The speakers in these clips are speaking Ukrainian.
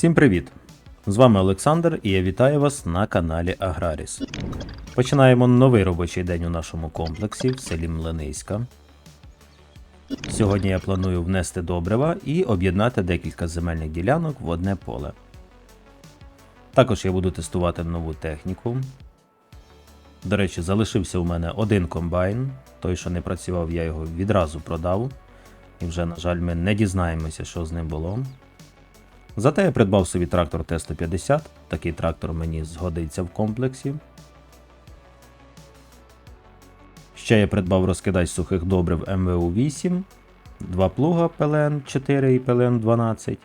Всім привіт! З вами Олександр і я вітаю вас на каналі Аграріс. Починаємо новий робочий день у нашому комплексі в селі Млиниська. Сьогодні я планую внести добрива і об'єднати декілька земельних ділянок в одне поле. Також я буду тестувати нову техніку. До речі, залишився у мене один комбайн. Той, що не працював, я його відразу продав. І вже, на жаль, ми не дізнаємося, що з ним було. Зате я придбав собі трактор Т-150. Такий трактор мені згодиться в комплексі. Ще я придбав розкидач сухих добрив МВУ-8, два плуга ПЛН-4 і ПЛН-12.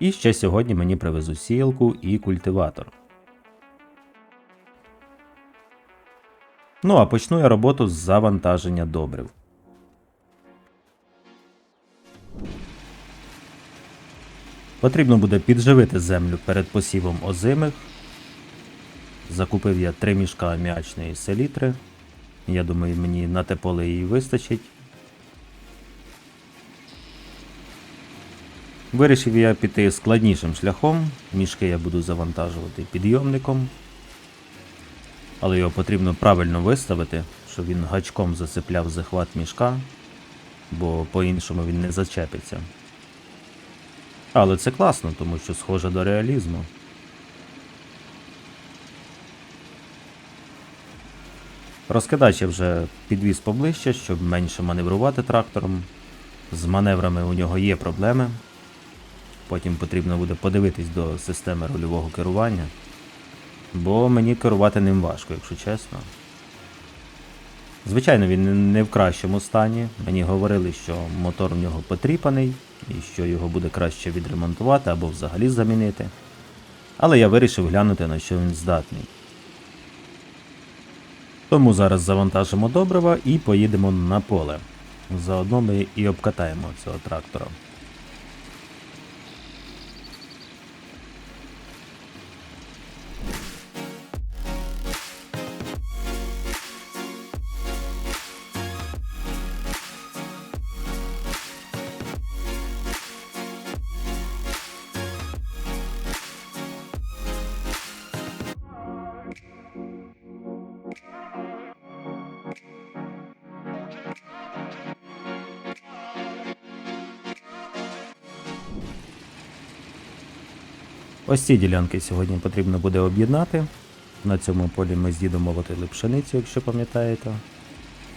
І ще сьогодні мені привезуть сіялку і культиватор. Ну а почну я роботу з завантаження добрив. Потрібно буде підживити землю перед посівом озимих. Закупив я три мішка аміачної селітри. Я думаю, мені на те поле її вистачить. Вирішив я піти складнішим шляхом. Мішки я буду завантажувати підйомником. Але його потрібно правильно виставити, щоб він гачком засипляв захват мішка, бо по-іншому він не зачепиться. Але це класно, тому що схоже до реалізму. Розкидач я вже підвіз поближче, щоб менше маневрувати трактором. З маневрами у нього є проблеми. Потім потрібно буде подивитись до системи рульового керування. Бо мені керувати ним важко, якщо чесно. Звичайно, він не в кращому стані. Мені говорили, що мотор в нього потріпаний і що його буде краще відремонтувати або взагалі замінити. Але я вирішив глянути, на що він здатний. Тому зараз завантажимо добрива і поїдемо на поле. Заодно ми і обкатаємо цього трактора. Ось ці ділянки сьогодні потрібно буде об'єднати. На цьому полі ми з дідом молотили пшеницю, якщо пам'ятаєте.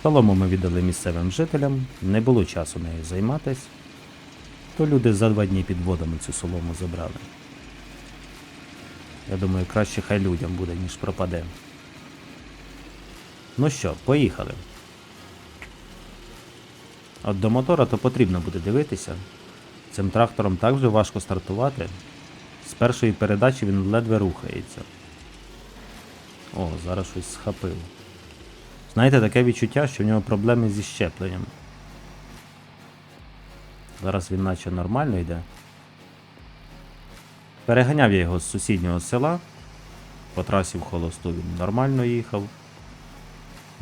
Солому ми віддали місцевим жителям, не було часу нею займатись, то люди за два дні під водами цю солому забрали. Я думаю, краще хай людям буде, ніж пропаде. Ну що, поїхали. От до мотора то потрібно буде дивитися. Цим трактором так же важко стартувати. З першої передачі він ледве рухається. О, зараз щось схапив. Знаєте, таке відчуття, що в нього проблеми зі щепленням. Зараз він наче нормально йде. Переганяв я його з сусіднього села. По трасі в холосту він нормально їхав.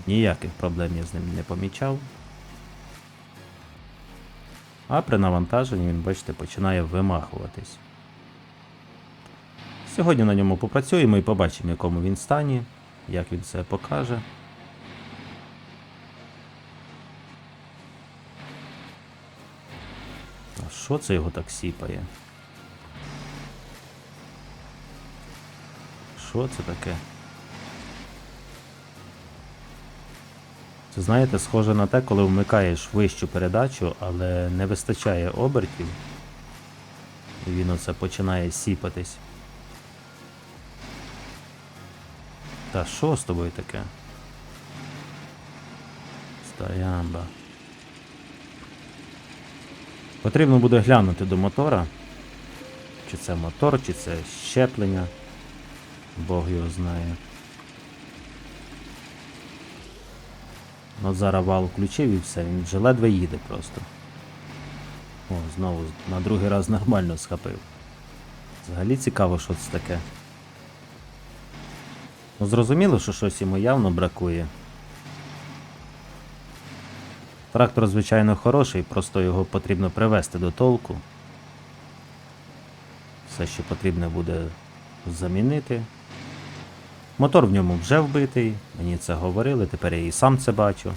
Ніяких проблем я з ним не помічав. А при навантаженні він, бачите, починає вимахуватись. Сьогодні на ньому попрацюємо і побачимо, в якому він стані, як він це покаже. А що це його так сіпає? Що це таке? Це знаєте, схоже на те, коли вмикаєш вищу передачу, але не вистачає обертів. І він оце починає сіпатись. Та що з тобою таке? Стоямба. Потрібно буде глянути до мотора. Чи це мотор, чи це щеплення. Бог його знає. От зараз вал включив і все, він вже ледве їде просто. О, знову на другий раз нормально схопив. Взагалі цікаво, що це таке. Ну, зрозуміло, що щось йому явно бракує. Трактор, звичайно, хороший, просто його потрібно привести до толку. Все, що потрібно буде замінити. Мотор в ньому вже вбитий, мені це говорили, тепер я і сам це бачу.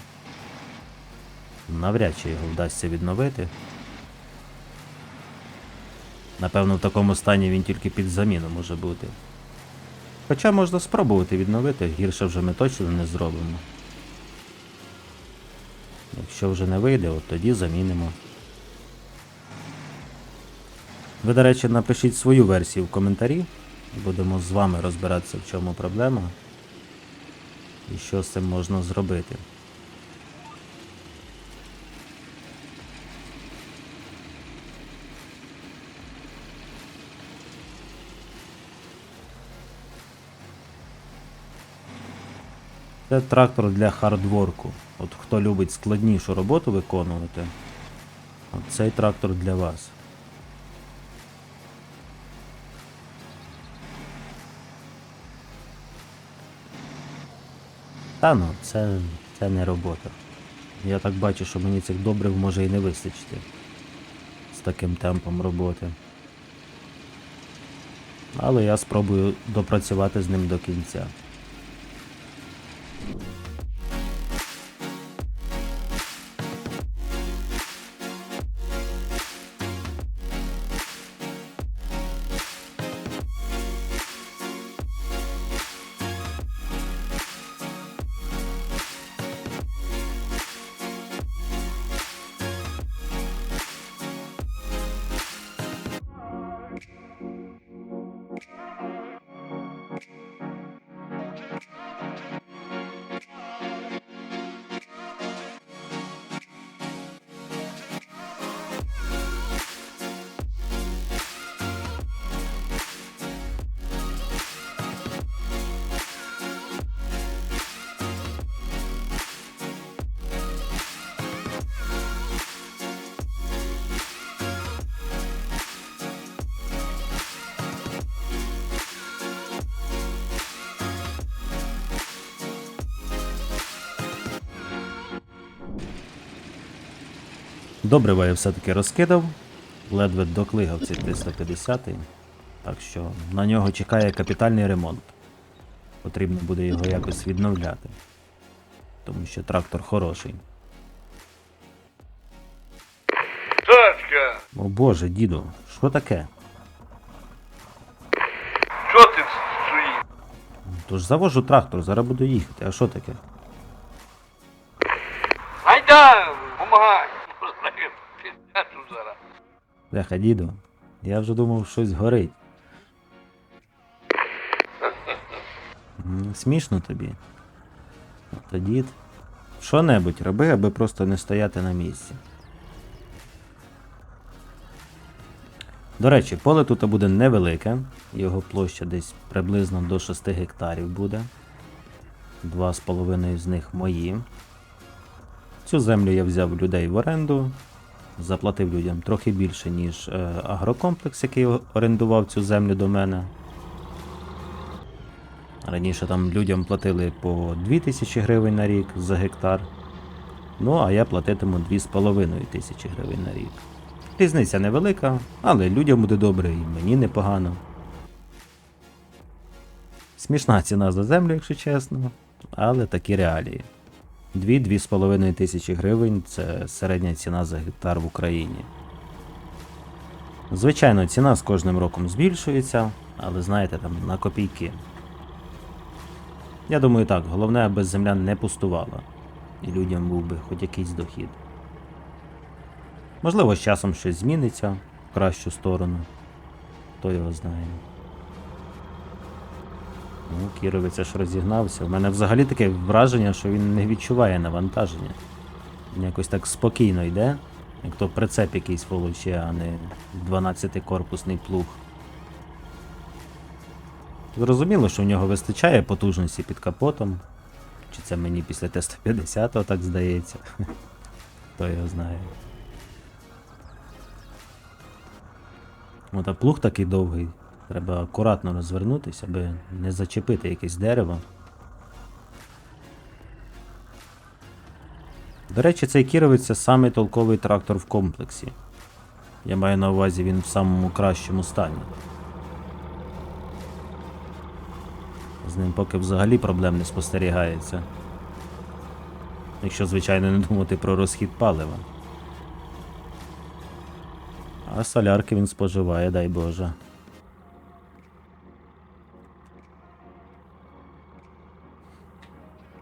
Навряд чи його вдасться відновити. Напевно, в такому стані він тільки під заміну може бути. Хоча можна спробувати відновити, гірше вже ми точно не зробимо. Якщо вже не вийде, от тоді замінимо. Ви, до речі, напишіть свою версію в коментарі. Будемо з вами розбиратися, в чому проблема і що з цим можна зробити. Це трактор для хардворку. От хто любить складнішу роботу виконувати, от цей трактор для вас. Та ну, це, це не робота. Я так бачу, що мені цих добрив може і не вистачити з таким темпом роботи. Але я спробую допрацювати з ним до кінця. Добрива я все-таки розкидав, ледве доклигав цей 350 так що на нього чекає капітальний ремонт. Потрібно буде його якось відновляти. Тому що трактор хороший. Тачка, О боже, діду, що таке? що ти стоїш? Тож завожу трактор, зараз буду їхати, а що таке? Гайда, помагай. Я тут зараз. Бляха, діду, я вже думав, щось горить. Смішно тобі. Та дід. Що-небудь роби, аби просто не стояти на місці. До речі, поле тут буде невелике, його площа десь приблизно до 6 гектарів буде. Два з половиною з них мої. Цю землю я взяв людей в оренду, заплатив людям трохи більше, ніж е, агрокомплекс, який орендував цю землю до мене. Раніше там людям платили по 2000 гривень на рік за гектар. Ну, а я платитиму 2500 тисячі гривень на рік. Різниця невелика, але людям буде добре і мені непогано. Смішна ціна за землю, якщо чесно, але такі реалії. 2-2,5 тисячі гривень це середня ціна за гектар в Україні. Звичайно, ціна з кожним роком збільшується, але знаєте, там на копійки. Я думаю так, головне, аби земля не пустувала, і людям був би хоч якийсь дохід. Можливо, з часом щось зміниться в кращу сторону. Хто його знає. Ну, Кіровець аж розігнався. У мене взагалі таке враження, що він не відчуває навантаження. Він якось так спокійно йде, як то прицеп якийсь волоче, а не 12-корпусний плуг. Зрозуміло, що в нього вистачає потужності під капотом. Чи це мені після Т-150 так здається? Хто його знає. От а плуг такий довгий. Треба акуратно розвернутися, аби не зачепити якесь дерево. До речі, цей кіровець це самий толковий трактор в комплексі. Я маю на увазі він в самому кращому стані. З ним поки взагалі проблем не спостерігається. Якщо, звичайно, не думати про розхід палива. А солярки він споживає, дай Боже.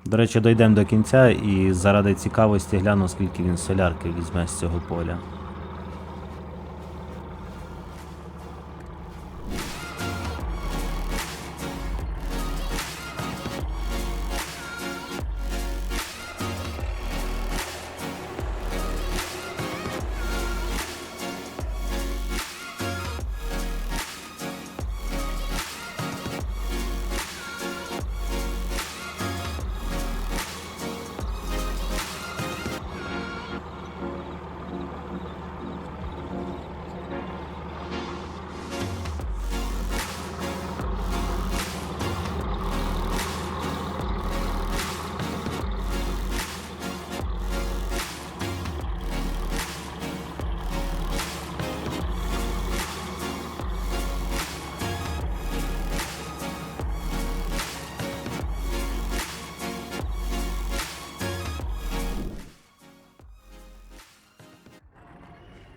До речі, дійдемо до кінця і заради цікавості гляну, скільки він солярки візьме з цього поля.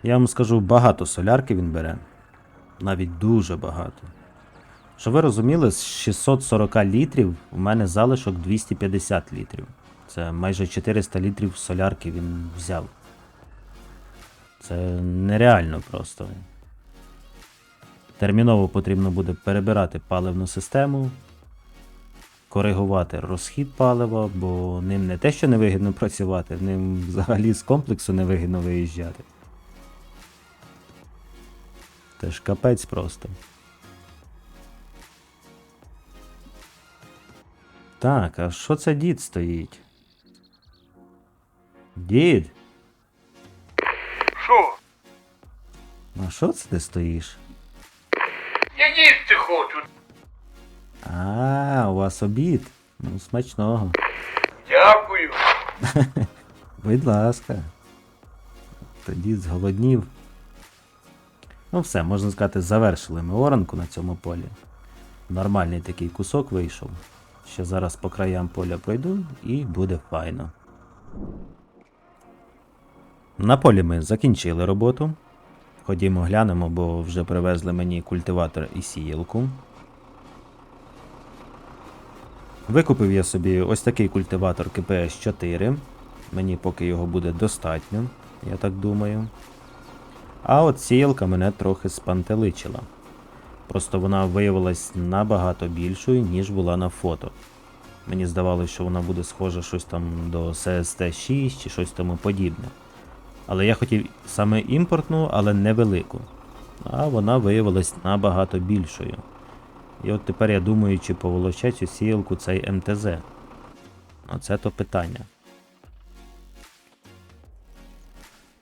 Я вам скажу, багато солярки він бере. Навіть дуже багато. Щоб ви розуміли, з 640 літрів у мене залишок 250 літрів. Це майже 400 літрів солярки він взяв. Це нереально просто. Терміново потрібно буде перебирати паливну систему, коригувати розхід палива, бо ним не те, що невигідно працювати, ним взагалі з комплексу невигідно виїжджати. Це ж капець просто. Так, а що це дід стоїть? Дід, Що? а що це ти стоїш? Я їсти хочу. А, у вас обід. Ну, смачного. Дякую. Будь ласка. Тоді зголоднів. Ну все, можна сказати, завершили ми оранку на цьому полі. Нормальний такий кусок вийшов. Ще зараз по краям поля пройду і буде файно. На полі ми закінчили роботу. Ходімо глянемо, бо вже привезли мені культиватор і сіялку. Викупив я собі ось такий культиватор КПС 4. Мені поки його буде достатньо, я так думаю. А от сіялка мене трохи спантеличила. Просто вона виявилась набагато більшою, ніж була на фото. Мені здавалося, що вона буде схожа щось там до CST 6 чи щось тому подібне. Але я хотів саме імпортну, але невелику. А вона виявилась набагато більшою. І от тепер я думаю, чи поволоче цю сіялку цей МТЗ. Оце то питання.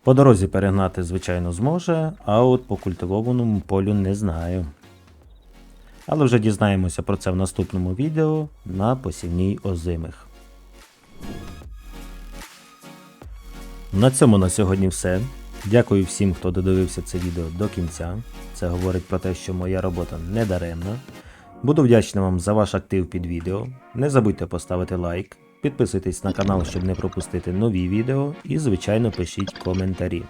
По дорозі перегнати, звичайно, зможе, а от по культивованому полю не знаю. Але вже дізнаємося про це в наступному відео на посівній озимих. На цьому на сьогодні все. Дякую всім, хто додивився це відео до кінця. Це говорить про те, що моя робота не даремна. Буду вдячний вам за ваш актив під відео. Не забудьте поставити лайк, підписуйтесь на канал, щоб не пропустити нові відео, і, звичайно, пишіть коментарі.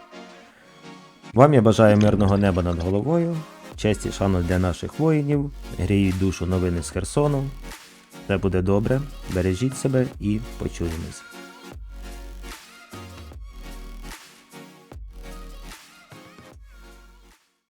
Вам я бажаю мирного неба над головою, честь і шану для наших воїнів, гріють душу новини з Херсону. Все буде добре, бережіть себе і почуємось.